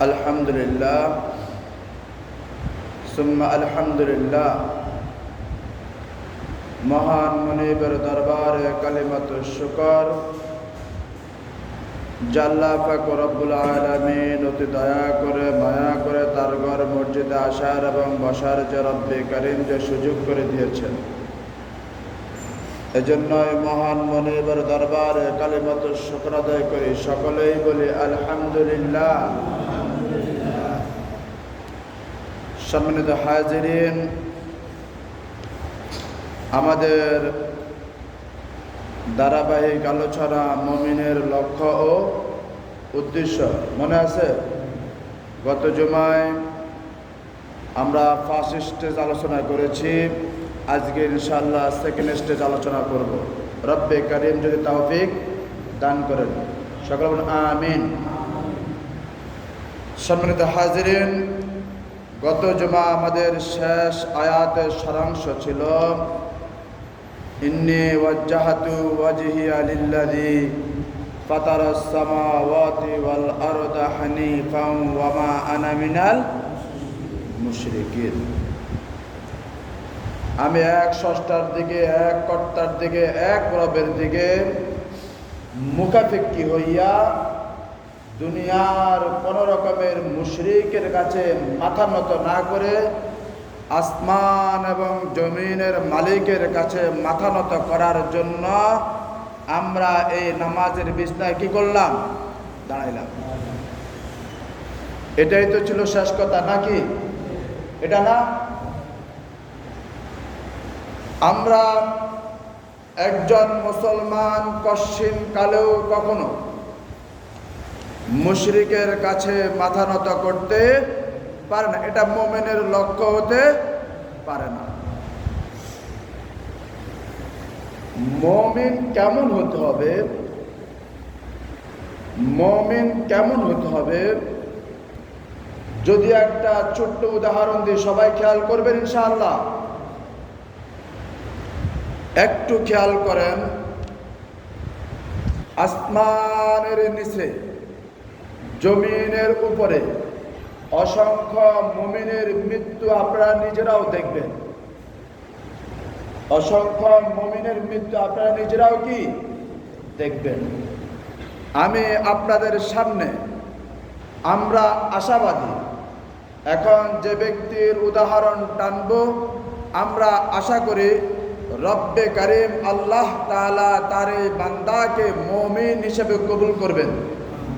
الحمد لله ثم الحمد لله মহান মনিবের দরবারে কালিমাত শুকর জাল্লা পাক রব্বুল আলামিন অতি দয়া করে মায়া করে তার ঘর মসজিদে আসার এবং বসার যে রব্বে করিম যে সুযোগ করে দিয়েছেন এজন্যই মহান মনিবের দরবারে কালিমাত শুকর আদায় করি সকলেই বলি আলহামদুলিল্লাহ সম্মানিত হাজিরিন, আমাদের ধারাবাহিক আলোচনা মমিনের লক্ষ্য ও উদ্দেশ্য, মনে আছে? গত জুমায় আমরা ফার্স্ট স্টেজ আলোচনা করেছি, আজকে ইনশাল্লাহ সেকেন্ড স্টেজ আলোচনা করব। রব্বে করিম যদি তাওফিক দান করেন। সকল আমিন। সম্মানিত হাজিরিন গত জমা আমাদের শেষ আয়াতের সারাংশ ছিল, ইন্নি ওয়াজ্জাহাতু ওয়াজহিয়া লিল্লাযী ফাতারাস সামাওয়াতি ওয়াল আরদা হানিফান ওয়া মা আনা মিনাল মুশরিকিন। আমি এক ষষ্ঠার দিকে, এক কর্তার দিকে, এক রবের দিকে মুখাফিক্কি হইয়া দুনিয়ার কোন রকমের মুশরিকের কাছে মাথা নত না করে আসমান এবং জমিনের মালিকের কাছে মাথা নত করার জন্য আমরা এই নামাজের বিছনায় কি করলাম? দাঁড়াইলাম। এটাই তো ছিল শেষ কথা নাকি এটা না? আমরা একজন মুসলমান কশ্চিন কালেও কখনো মুশরিকের কাছে মাথা নত করতে পারে না। এটা মোমেনের লক্ষ্য হতে পারে না। মমিন কেমন হতে হবে? মমিন কেমন হতে হবে? যদি একটা ছোট্ট উদাহরণ দিয়ে সবাই খেয়াল করবেন ইনশাআল্লাহ। একটু খেয়াল করেন, আসমানের নিচে জমিনের উপরে অসংখ্য মুমিনের মৃত্যু আপনারা নিজেরাও দেখবেন। অসংখ্য মুমিনের মৃত্যু আপনারা নিজেরাও কি দেখবেন? আমি আপনাদের সামনে আমরা আশাবাদী। এখন যে ব্যক্তির উদাহরণ টানব, আমরা আশা করি রব্বে করিম আল্লাহ তালা তার বান্দাকে মমিন হিসেবে কবুল করবেন।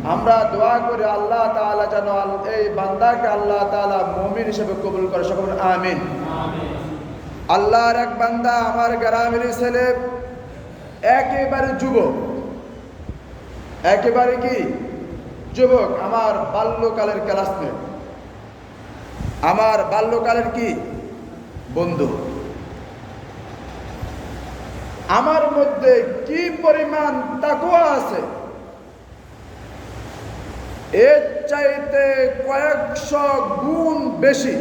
আমরা দোয়া করি আল্লাহ তালা যেন এই বান্দাকে আল্লাহ তালা মমিন হিসেবে কবুল করে। সকল আমিন। আল্লাহর এক বান্দা, আমার গ্রামের ছেলে, একেবারে যুবক। একেবারে কি? যুবক, আমার বাল্যকালের ক্লাসমেট আমার বাল্যকালের কি? বন্ধু। আমার মধ্যে কি পরিমাণ তাকুয়া আছে? এর চাইতে কয়েকশো গুণ বেশি।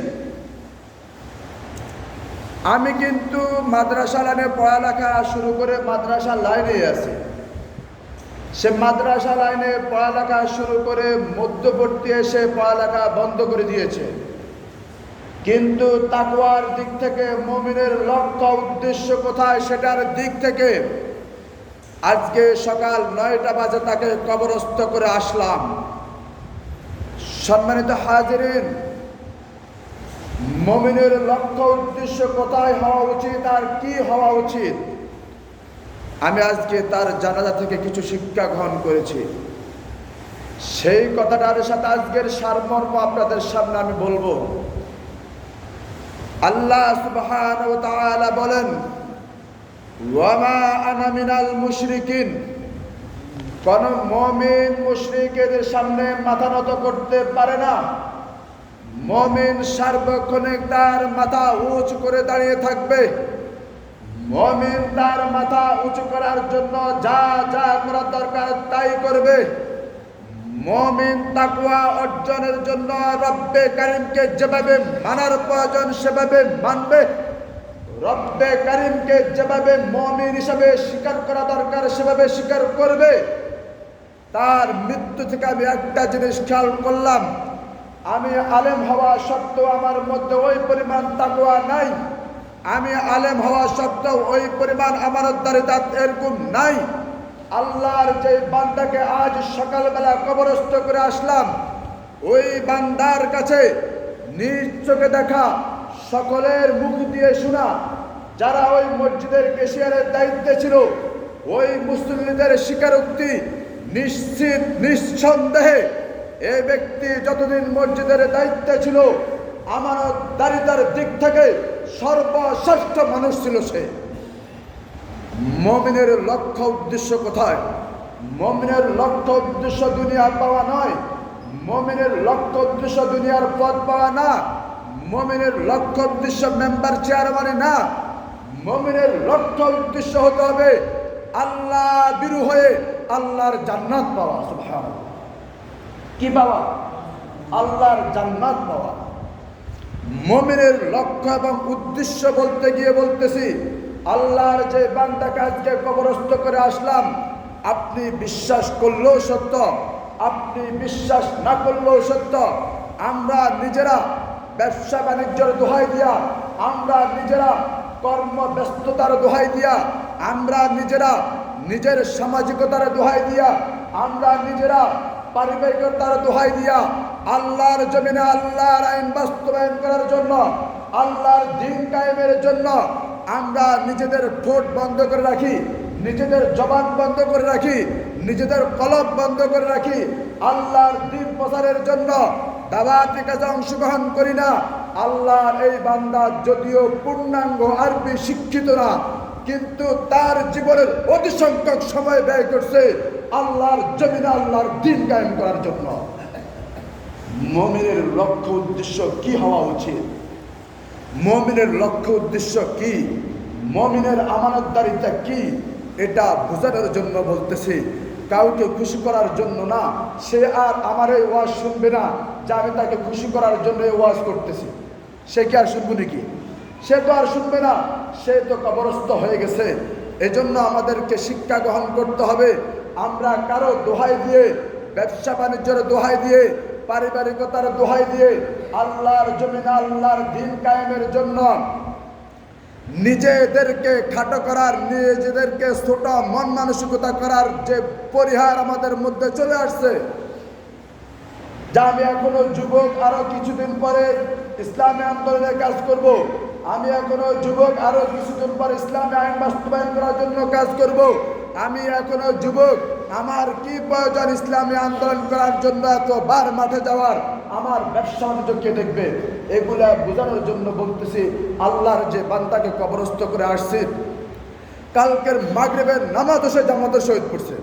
আমি কিন্তু মাদ্রাসা লাইনে পড়ালেখা শুরু করে মাদ্রাসা লাইনে আছি। সে মাদ্রাসা লাইনে পড়ালেখা শুরু করে মধ্যবর্তী এসে পড়ালেখা বন্ধ করে দিয়েছে। কিন্তু তাকুয়ার দিক থেকে মমিনের লক্ষ্য উদ্দেশ্য কোথায় সেটার দিক থেকে আজকে সকাল নয়টা বাজে তাকে কবরস্থ করে আসলাম। সম্মানিত হাজিরিন, মমিনের লক্ষ্য উদ্দেশ্য কোথায় হওয়া উচিত আর কি হওয়া উচিত? আমি আজকে তার জানাজা থেকে কিছু শিক্ষা গ্রহণ করেছি। সেই কথাটার সাথে আজকের সারমর্ম আপনাদের সামনে আমি বলব। আল্লাহ সুবহান বলেন ওয়ামা আনা মিনাল মুশরিকিন। কোন মমিন মুশরিকদের সামনে মাথা নত করতে পারে না। মমিন সার্বক্ষণিক তার মাথা উঁচু করে দাঁড়িয়ে থাকবে। মমিন তার মাথা উঁচু করার জন্য যা যা করার দরকার তাই করবে। মমিন তাকুয়া অর্জনের জন্য রব্বে কারিমকে যেভাবে মানার প্রয়োজন সেভাবে মানবে। রব্বে কারিমকে যেভাবে মমিন হিসাবে স্বীকার করা দরকার সেভাবে স্বীকার করবে। তার মৃত্যু থেকে আমি একটা জিনিস খেয়াল করলাম। আমি আলেম হওয়া সত্ত্বেও আমার মধ্যে ওই পরিমাণ তাকুয়া নাই। আমি আলেম হওয়া সত্ত্বেও ওই পরিমাণ আমার আমানতদারিতা এরকম নাই। আল্লাহর যে বান্দাকে আজ সকালবেলা কবরস্থ করে আসলাম, ওই বান্দার কাছে নিজ চোখে দেখা সকলের মুখ দিয়ে শোনা, যারা ওই মসজিদের কেশিয়ারের দায়িত্বে ছিল, ওই মুসলিমদের স্বীকারোক্তি নিশ্চিত, নিঃসন্দেহে এ ব্যক্তি যতদিন মসজিদের দায়িত্বে ছিল, আমানত দারিতার দিক থেকে সর্বশ্রেষ্ঠ মানুষ ছিল সে। মমিনের লক্ষ্য উদ্দেশ্য কোথায়? মমিনের লক্ষ্য উদ্দেশ্য দুনিয়া পাওয়া নয়। মমিনের লক্ষ্য উদ্দেশ্য দুনিয়ার পদ পাওয়া না। মমিনের লক্ষ্য উদ্দেশ্য মেম্বার চেয়ারম্যানে না। মমিনের লক্ষ্য উদ্দেশ্য হতে হবে আল্লাহ বিরু হয়ে আল্লাহর জান্নাত পাওয়া, সুবহানাল্লাহ। কি পাওয়া আল্লাহর জান্নাত পাওয়া মমিনের লক্ষ্য এবং উদ্দেশ্য বলতে গিয়ে বলতেছি, আল্লাহর যে বান্দাকে আজকে কবরস্থ করে আসলাম, আপনি বিশ্বাস করলেও সত্য, আপনি বিশ্বাস না করলেও সত্য, আমরা নিজেরা ব্যবসা বাণিজ্যের দোহাই দিয়া, আমরা নিজেরা কর্মব্যস্ততার দোহাই দিয়া, আমরা নিজেরা নিজের সামাজিকতার দোহাই দিয়া, আমরা নিজেরা পারিবারিকতার দোহাই দিয়া আল্লাহর জমিনে আল্লাহর আইন বাস্তবায়ন করার জন্য, আল্লাহর দিন কায়েমের জন্য আমরা নিজেদের ঠোঁট বন্ধ করে রাখি, নিজেদের জবান বন্ধ করে রাখি, নিজেদের কলব বন্ধ করে রাখি, আল্লাহর দিন প্রচারের জন্য দাওয়াতি কাজে অংশগ্রহণ করি না। আল্লাহর এই বান্দা যদিও পূর্ণাঙ্গ আরবি শিক্ষিত না কিন্তু তার জীবনের অতি সংখ্যক সময় ব্যয় করছে আল্লাহর জমিন আল্লাহর দিন কায়েম করার জন্য। মমিনের লক্ষ্য উদ্দেশ্য কি হওয়া উচিত? মমিনের লক্ষ্য উদ্দেশ্য কি? মমিনের আমানতদারিতা কি? এটা বোঝানোর জন্য বলতেছি, কাউকে খুশি করার জন্য না, সে আর আমার এই ওয়াজ শুনবে না যে আমি তাকে খুশি করার জন্য এই ওয়াজ করতেছি। সে কি আর শুনব নাকি? সে তো আর শুনবে না, সে তো কবরস্থ হয়ে গেছে এজন্য আমাদেরকে শিক্ষা গ্রহণ করতে হবে আমরা কারও দোহাই দিয়ে, ব্যবসা বাণিজ্যের দোহাই দিয়ে, পারিবারিকতার দোহাই দিয়ে আল্লাহর জমিনে, আল্লাহর দিন কায়েমের জন্য নিজেদেরকে খাটো করার, নিজেদেরকে ছোট মন মানসিকতা করার যে পরিহার আমাদের মধ্যে চলে আসছে, যা আমি এখনও যুবক আরও কিছুদিন পরে ইসলামী আন্দোলনে কাজ করব। আমি এখনও যুবক আরও কিছুদিন পর ইসলামী আইন বাস্তবায়ন করার জন্য কাজ করব। আমি এখনও যুবক, আমার কি প্রয়োজন ইসলামী আন্দোলন করার জন্য এতবার মাঠে যাওয়ার? আমার ব্যবসা বাণিজ্য কে দেখবে? এগুলা বোঝানোর জন্য বলতেছি, আল্লাহর যে বান্দাকে কবরস্থ করে আসছি। কালকের মাগরিবের নামাজ সে জামাতের শহীদ পড়ছে।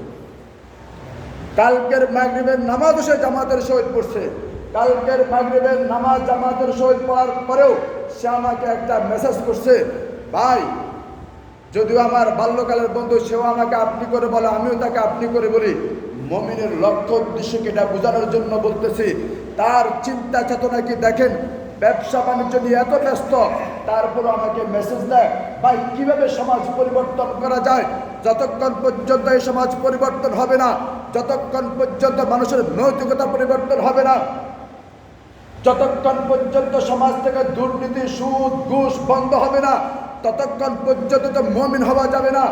কালকের মাগরিবের নামাজ সে জামাতের শহীদ পড়ছে। কালকের মাগরিবের নামাজ জামাতের শহীদ পড়ার পরেও সে আমাকে একটা মেসেজ করছে, ভাই, যদিও আমার বাল্যকালের বন্ধু, সেও আমাকে আপনি করে বলে, আমিও তাকে আপনি করে বলি। মমিনের লক্ষ্য উদ্দেশ্যকে এটা বোঝানোর জন্য বলতেছি, তার চিন্তা চেতনা কি দেখেন? ব্যবসা বাণিজ্য নিয়ে এত ব্যস্ত, তারপর আমাকে মেসেজ দেয়, ভাই, কীভাবে সমাজ পরিবর্তন করা যায়? যতক্ষণ পর্যন্ত এই সমাজ পরিবর্তন হবে না, যতক্ষণ পর্যন্ত মানুষের নৈতিকতা পরিবর্তন হবে না যতক্ষণ পর্যন্ত সমাজ থেকে দুর্নীতি, সুদ, ঘুষ বন্ধ হবে না, ততক্ষণ পর্যন্ত তো মমিন হওয়া যাবে না।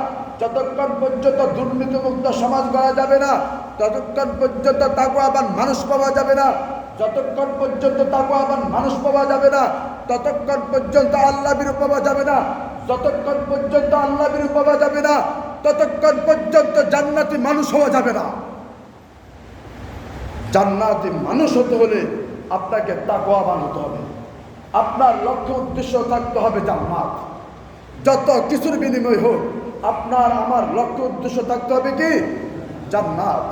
যতক্ষণ পর্যন্ত দুর্নীতিমুক্ত সমাজ গড়া যাবে না, ততক্ষণ পর্যন্ত তাকে আবার মানুষ পাওয়া যাবে না। যতক্ষণ পর্যন্ত তাকে আবার মানুষ পাওয়া যাবে না, ততক্ষণ পর্যন্ত আল্লাহ পাওয়া যাবে না। যতক্ষণ পর্যন্ত আল্লাহ বিরু পাওয়া যাবে না, ততক্ষণ পর্যন্ত জান্নাতি মানুষ হওয়া যাবে না। জান্নাতি মানুষ হতে হলে আপনাকে তাকওয়াবান হতে হবে। আপনার লক্ষ্য উদ্দেশ্য থাকতে হবে জান্নাত। যত কিছুর বিনিময় হোক, আপনার আমার লক্ষ্য উদ্দেশ্য থাকতে হবে কি? জান্নাত।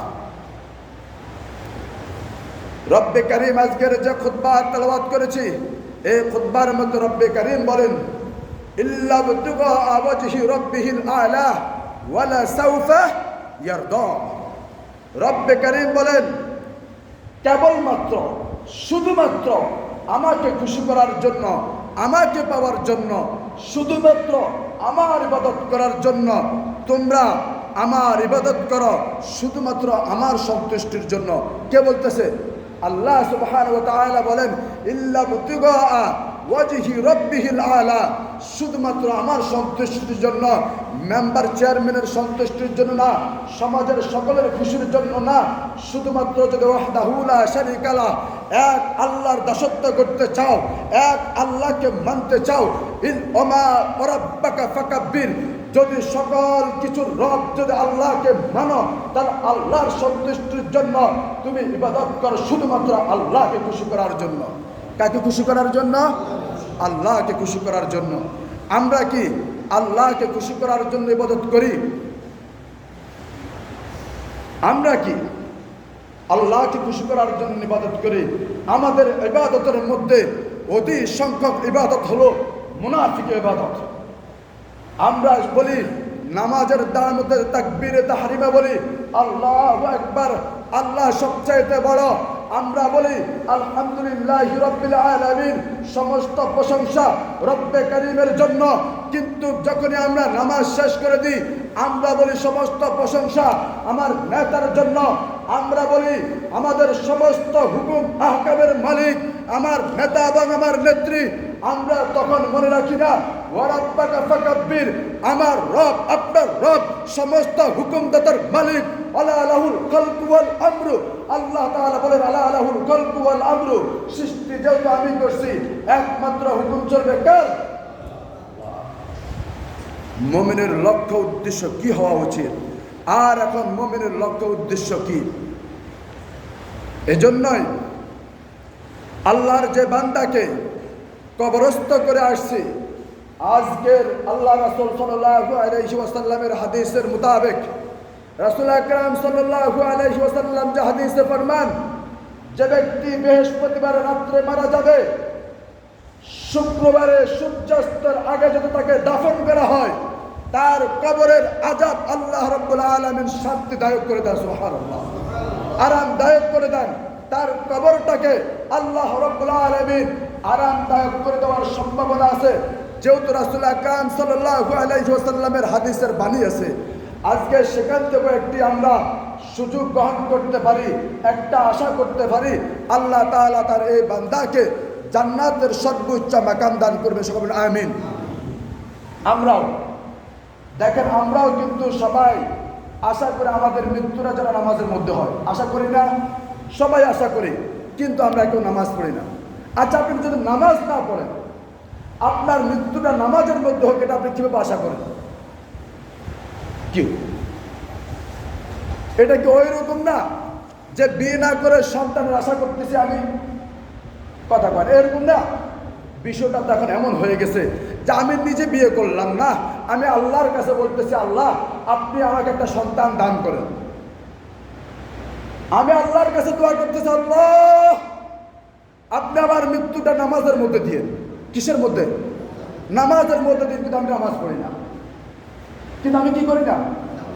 রব্বে করিম আজকের যে খুতবা তেলাওয়াত করেছি, এই খুতবার মধ্যে রব্বে করিম বলেন রব্বে করিম বলেন, কেবলমাত্র শুধুমাত্র আমাকে খুশি করার জন্য, আমাকে পাওয়ার জন্য, শুধুমাত্র আমার ইবাদত করার জন্য তোমরা আমার ইবাদত করো, শুধুমাত্র আমার সন্তুষ্টির জন্য। কে বলতেছে? আল্লাহ সুবাহ বলেন, ইল্লা ওয়াজহি রব্বিহিল আলা, শুধুমাত্র আমার সন্তুষ্টির জন্য, মেম্বার চেয়ারম্যানের সন্তুষ্টির জন্য না, সমাজের সকলের খুশির জন্য না, শুধুমাত্র যদি ওয়াহদাহুলা শারিকালা এক আল্লাহর দাসত্ব করতে চাও, এক আল্লাহকে মানতে চাও, ইল ওমা ওরাব্বাকা ফাকাব্বির, যদি সকল কিছুর রব যদি আল্লাহকে মানো, তাহলে আল্লাহর সন্তুষ্টির জন্য তুমি ইবাদত করো শুধুমাত্র আল্লাহকে খুশি করার জন্য। কাকে খুশি করার জন্য? আল্লাহকে খুশি করার জন্য। আমরা কি আল্লাহকে খুশি করার জন্য ইবাদত করি? আমরা কি আল্লাহকে খুশি করার জন্য ইবাদত করি? আমাদের ইবাদতের মধ্যে অতি সংখ্যক ইবাদত হলো মুনাফিক ইবাদত। আমরা বলি, নামাজের দাঁড়ার মধ্যে তাকবীরে তাহারিমা বলি, আল্লাহ একবার আল্লাহ সবচাইতে বড় আমরা বলি, আলহামদুলিল্লাহ রব্বিল সমস্ত প্রশংসা রব্বে করিমের জন্য। কিন্তু যখনই আমরা নামাজ শেষ করে দিই, আমরা বলি, সমস্ত প্রশংসা আমার নেতার জন্য। আমরা বলি, আমাদের সমস্ত হুকুম আহকামের মালিক, আমার নেতা এবং আমার নেত্রী। আমরা তখন মনে রাখি না ওয়ারাব্বাকা আমার রব, আপনার রব, সমস্ত হুকুমদাতার মালিক। আলা আলাহুল খালকু আমরু। আল্লাহ তাআলা বলেন, আলা আলাহুল খালকু ওয়াল আমরু। সৃষ্টি যেহেতু আমি করছি, একমাত্র হুকুম চলবে কার? মুমিনের লক্ষ্য উদ্দেশ্য কি হওয়া উচিত? আর এখন মুমিনের লক্ষ্য উদ্দেশ্য কি? এজন্যই আল্লাহর যে বান্দাকে কবরস্থ করে আসছি, আজকের আল্লাহ রাসুল সাল্লাল্লাহু আলাইহি ওয়াসাল্লামের হাদিসের মোতাবেক রাসূল আকরাম সাল্লাল্লাহু আলাইহি ওয়াসাল্লাম যে হাদিসে ফরমান, যে ব্যক্তি বৃহস্পতিবার রাত্রে মারা যাবে, শুক্রবারে সূর্যাস্তের আগে যদি তাকে দাফন করা হয়, তার কবরের আজাব আল্লাহ রব্বুল আলমিন শান্তিদায়ক করে দেন, সুবহানাল্লাহ। আরামদায়ক করে দেন। তার কবরটাকে আল্লাহ রব্বুল আলমিন আরামদায়ক করে দেওয়ার সম্ভাবনা আছে। যেহেতু রাসুল আকরাম সাল্লাল্লাহু আলাইহি ওয়াসাল্লামের হাদিসের বাণী আছে আজকে সেখান থেকে একটি আমরা সুযোগ গ্রহণ করতে পারি, একটা আশা করতে পারি, আল্লাহ তাআলা তার এই বান্দাকে জান্নাতের সর্বোচ্চ মাকাম দান করবে। সকল আমিন। আমরাও, দেখেন আমরাও কিন্তু সবাই আশা করে আমাদের মৃত্যুরা যেন নামাজের মধ্যে হয়। আশা করি না? সবাই আশা করি, কিন্তু আমরা কেউ নামাজ পড়ি না। আচ্ছা আপনি যদি নামাজ না পড়েন, আপনার মৃত্যুটা নামাজের মধ্যে হোক, এটা আপনি কীভাবে আশা করেন? কি এটা কি ওই রকম না যে বিয়ে না করে সন্তানের আশা করতেছি আমি? কথা কয় এরকম না? বিষয়টা তো এখন এমন হয়ে গেছে যে আমি নিজে বিয়ে করলাম না, আমি আল্লাহর কাছে বলতেছি, আল্লাহ, আপনি আমাকে একটা সন্তান দান করেন। আমি আল্লাহর কাছে দোয়া করতেছি, আল্লাহ, আপনি আমার মৃত্যুটা নামাজের মধ্যে দিয়ে কিসের মধ্যে? নামাজের মধ্যে দিয়ে কিন্তু আমি নামাজ পড়ি না। কিন্তু আমি কি করি না?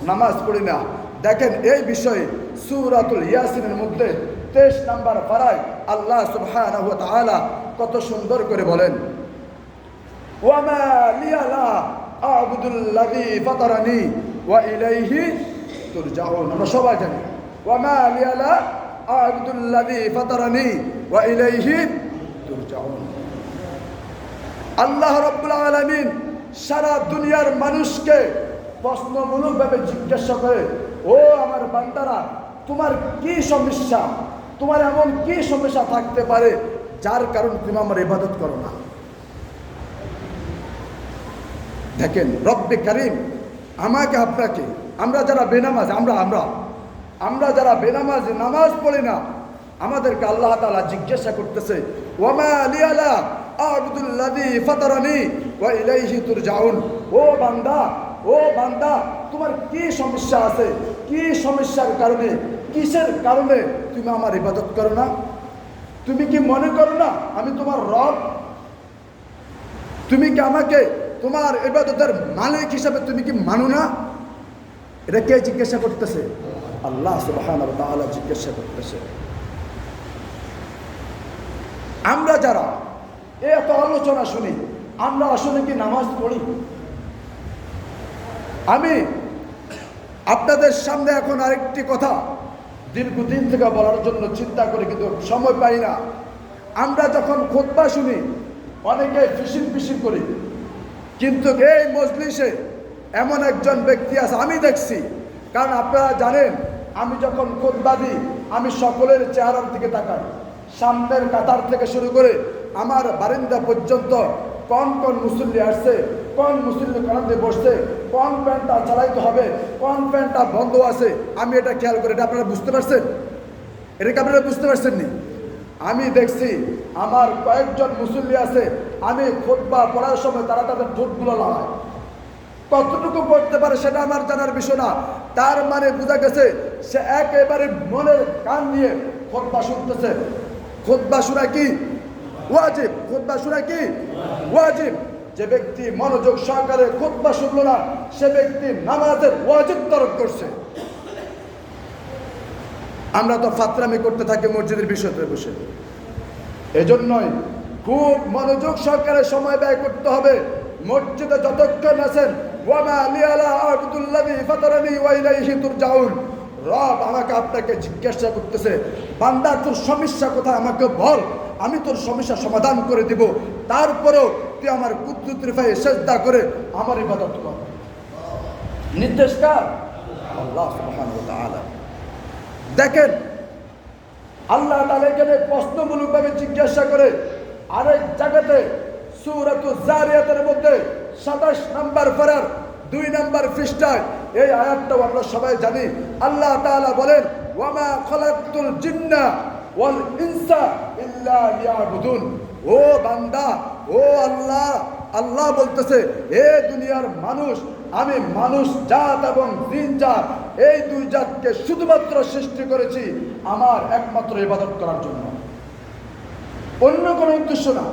নামাজ পড়ি না। দেখেন, এই বিষয়ে সুরাতুল ইয়াসিনের মধ্যে তেইশ নাম্বার পাড়ায় আল্লাহ তাআলা কত সুন্দর করে বলেন ওয়ামা ওয়া ইলাইহি আমরা সবাই জানি ওয়ামা লিয়ালা ফাতারানি ওয়া আল্লাহ রাব্বুল আলামিন সারা দুনিয়ার মানুষকে প্রশ্নমূলকভাবে জিজ্ঞাসা করে, ও আমার বান্দারা, তোমার কি সমস্যা? তোমার এমন কি সমস্যা থাকতে পারে যার কারণ তুমি আমার ইবাদত করো না? দেখেন, রব্বে করিম আমাকে, আপনাকে, আমরা যারা বেনামাজ, আমরা আমরা আমরা যারা বেনামাজ, নামাজ পড়ি না, আমাদেরকে আল্লাহ তাআলা জিজ্ঞাসা করতেছে, ওয়ামা লিয়ালা আবদুল্লাদি ফাতারানি ওয়া ইলাইহি তুরজাউন? ও বান্দা ও বান্দা, তোমার কি সমস্যা আছে? কি সমস্যার কারণে? কিসের কারণে তুমি আমার ইবাদত করো না? তুমি কি মনে করো না আমি তোমার রব? তুমি কি আমাকে তোমার ইবাদতের মালিক হিসাবে তুমি কি মানো না? এটা কে জিজ্ঞাসা করতেছে? আল্লাহ সুবহানাহু জিজ্ঞাসা করতেছে। আমরা যারা এত আলোচনা শুনি, আমরা আসলে কি নামাজ পড়ি? আমি আপনাদের সামনে এখন আরেকটি কথা দীর্ঘদিন থেকে বলার জন্য চিন্তা করে, কিন্তু সময় পাই না। আমরা যখন খোদবা শুনি, অনেকে ফিসিং ফিসিং করি। কিন্তু এই মজলিসে এমন একজন ব্যক্তি আছে, আমি দেখছি। কারণ আপনারা জানেন, আমি যখন খোদবা দিই, আমি সকলের চেহারার দিকে তাকাই। সামনের কাতার থেকে শুরু করে আমার বারিন্দা পর্যন্ত কোন কোন মুসল্লি আসছে, কোন মুসল্লি কারণে বসছে কোন প্যান্টটা চালাইতে হবে, কোন প্যান্টটা বন্ধ আছে, আমি এটা খেয়াল করে, এটা আপনারা বুঝতে পারছেন? এটাকে আপনারা বুঝতে পারছেন নি আমি দেখছি আমার কয়েকজন মুসল্লি আছে, আমি খোদবা পড়ার সময় তারা তাদের ঠোঁটগুলো লাগায়। কতটুকু পড়তে পারে সেটা আমার জানার বিষয় না। তার মানে বোঝা গেছে, সে একেবারে মনের কান নিয়ে খোদবা শুনতেছে। খোদবা শোনা কি? ওয়াজিব। খোদবা শোনা কি? ওয়াজিব। যে ব্যক্তি মনোযোগ সহকারে খোদবা শুনলো না, সে ব্যক্তি নামাজের ওয়াজিব তরক করছে। আমরা তো ফাতরামি করতে থাকি মসজিদের বিষয়তে বসে। এজন্যই খুব মনোযোগ সহকারে সময় ব্যয় করতে হবে। মসজিদে যতক্ষণ আছেন রব আমাকে আপনাকে জিজ্ঞাসা করতেছে, বান্দা তোর সমস্যা কোথায়? আমাকে বল। আমি তোর সমস্যা সমাধান করে দিব। তারপরেও তুই আমার কুদ্দুতের ভাই সেজদা করে আমার ইবাদত কর। নির্দেশ কার? আল্লাহ দেখেন, আল্লাহ তাআলা এখানে প্রশ্নমূলকভাবে জিজ্ঞাসা করে, আরেক জায়গাতে সূরাতু জারিয়াতের মধ্যে 27 নাম্বার পারার দুই নাম্বার পৃষ্ঠায় এই আয়াতটাও আমরা সবাই জানি। আল্লাহ তাআলা বলেন ওয়ামা খালাকতুল জিন্না ওয়াল ইনসা ও বান্দা, ও আল্লাহ আল্লাহ বলতেছে, এ দুনিয়ার মানুষ, আমি মানুষ, জাত এবং দিন জাত, এই দুই জাতকে শুধুমাত্র সৃষ্টি করেছি আমার একমাত্র ইবাদত করার জন্য। অন্য কোনো উদ্দেশ্য না।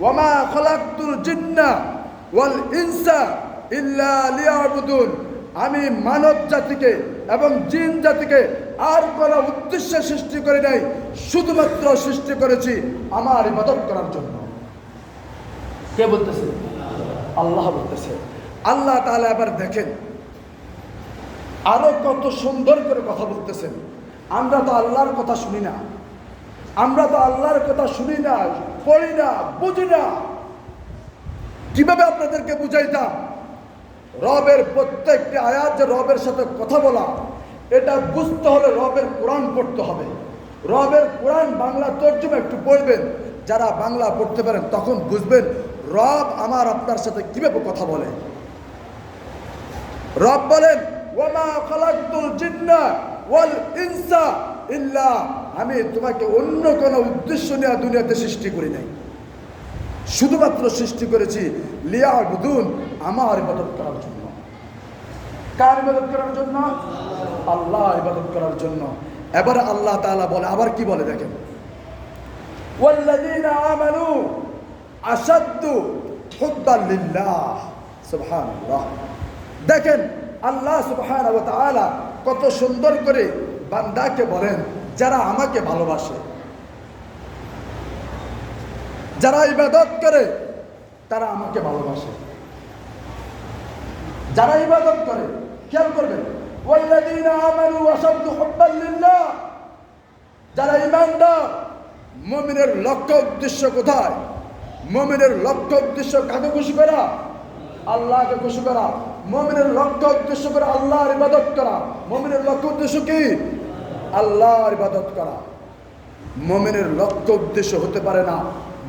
ওয়ামা খলাকতুল জিন্না ওয়াল ইনসা ইল্লা লিয়াবুদুন। আমি মানব জাতিকে এবং জিন জাতিকে আর কোনো উদ্দেশ্যে সৃষ্টি করে নাই, শুধুমাত্র সৃষ্টি করেছি আমার ইবাদত করার জন্য। কে বলতেছে? আল্লাহ বলতেছে। আল্লাহ তাহলে আবার দেখেন, আরও কত সুন্দর করে কথা বলতেছেন। আমরা তো আল্লাহর কথা শুনি না। আমরা তো আল্লাহর কথা শুনি না, পড়ি না, বুঝি না। কীভাবে আপনাদেরকে বুঝাইতাম? রবের প্রত্যেকটি আয়াত যে রবের সাথে কথা বলা, এটা বুঝতে হলে রবের কোরআন পড়তে হবে। রবের কোরআন বাংলা তর্জমা একটু পড়বেন, যারা বাংলা পড়তে পারেন তখন বুঝবেন রব আমার আপনার সাথে কীভাবে কথা বলে। রব বলেন, ওয়ামা খালাকতুল জিন্না ওয়াল ইনসা ইল্লা আমি তোমাকে অন্য কোনো উদ্দেশ্য নিয়ে দুনিয়াতে সৃষ্টি করি নাই। শুধুমাত্র সৃষ্টি করেছি লিয়া বুদুন আমার ইবাদত করার জন্য। কার ইবাদত করার জন্য? আল্লাহ ইবাদত করার জন্য। এবার আল্লাহ তাআলা বলে, আবার কি বলে দেখেন? ওয়াল্লাযীনা আমানু আসাদ্দু হুব্বান লিল্লাহ। সুবহানাল্লাহ। দেখেন, আল্লাহ তাআলা কত সুন্দর করে বান্দাকে বলেন, যারা আমাকে ভালোবাসে। যারা ইবাদত করে, তারা আমাকে ভালোবাসে। যারা ইবাদত করে, খেয়াল করবেন, ওয়াল্লাযীনা আমানু ওয়াসাদ্দু হুব্বান লিল্লাহ, যারা ইমানদার মুমিনের লক্ষ্য উদ্দেশ্য কোথায়? মুমিনের লক্ষ্য উদ্দেশ্য কাকে খুশি করা? আল্লাহকে খুশি করা। মুমিনের লক্ষ্য উদ্দেশ্য করে আল্লাহর ইবাদত করা। মুমিনের লক্ষ্য উদ্দেশ্য কি? আল্লাহর ইবাদত করা। মুমিনের লক্ষ্য উদ্দেশ্য হতে পারে না।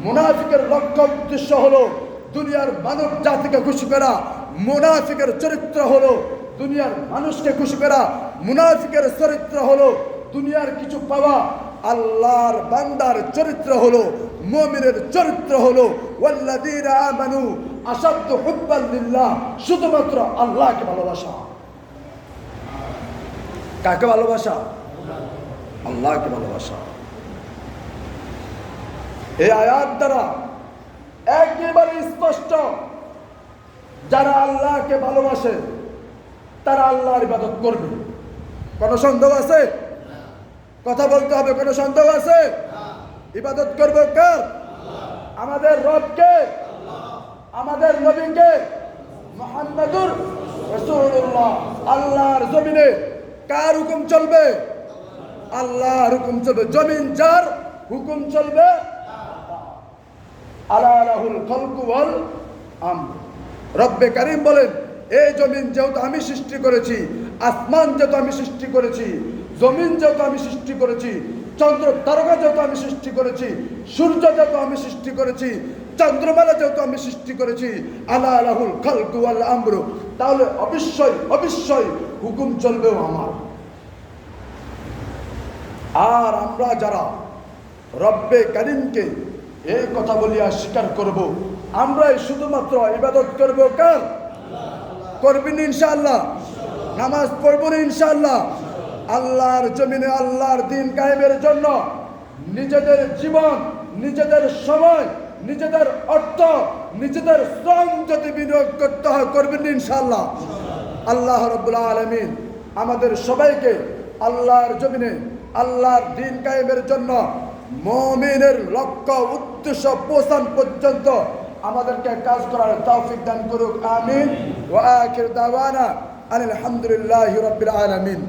মুনাফিকের লক্ষ্য উদ্দেশ্য হলো দুনিয়ার মানব জাতিকে খুশি করা। মুনাফিকের চরিত্র হলো দুনিয়ার মানুষকে খুশি করা, মুনাফিকের চরিত্র হলো দুনিয়ার কিছু পাওয়া, আল্লাহর বান্দার চরিত্র হলো, মুমিনের চরিত্র হলো, ওয়াল্লাযীনা আমানু আসাদ্দু শুধুমাত্র আল্লাহকে ভালোবাসা। কাকে ভালোবাসা? আল্লাহকে ভালোবাসা। এই আয়াত দ্বারা একেবারে স্পষ্ট যারা আল্লাহকে ভালোবাসে, তারা আল্লাহর ইবাদত করবে। কোনো সন্দেহ আছে? কথা বলতে হবে, কোনো সন্দেহ আছে? ইবাদত করবে কার? আমাদের রবকে, আমাদের নবীকে, মোহাম্মদুর রসুল্লাহ আল্লাহর জমিনে কার হুকুম চলবে? আল্লাহর হুকুম চলবে। জমিন যার হুকুম চলবে আলাহুল খলকু ওয়াল আমর। রব্বে কারিম বলেন এই জমিন যেহেতু আমি সৃষ্টি করেছি, আসমান যেহেতু আমি সৃষ্টি করেছি, জমিন যেহেতু আমি সৃষ্টি করেছি, চন্দ্র তারকা যেহেতু আমি সৃষ্টি করেছি, সূর্য যেহেতু আমি সৃষ্টি করেছি, চন্দ্রমালা যেহেতু আমি সৃষ্টি করেছি, আলা আলাহুল খালকু আল আমরু, তাহলে অবশ্যই অবশ্যই হুকুম চলবেও আমার। আর আমরা যারা রব্বে কারিমকে এই কথা বলিয়া স্বীকার করব। আমরাই শুধুমাত্র ইবাদত করব কার? করবেন ইনশাআল্লাহ। নামাজ পড়বেন ইনশাআল্লাহ। আল্লাহর জমিনে আল্লাহর দিন কায়েমের জন্য নিজেদের জীবন, নিজেদের সময়, নিজেদের অর্থ, নিজেদের শ্রম যদি বিনিয়োগ করতে হয়, করবেন ইনশাআল্লাহ। আল্লাহ রব্বুল আলমিন আমাদের সবাইকে আল্লাহর জমিনে আল্লাহর দিন কায়েমের জন্য মমিনের লক্ষ্য, উদ্দেশ্য পোষণ পর্যন্ত আমাদেরকে কাজ করার তৌফিক দান করুক, আমিন। ওয়া আখির দাওয়ানা আলহামদুলিল্লাহি রাব্বিল আলামিন।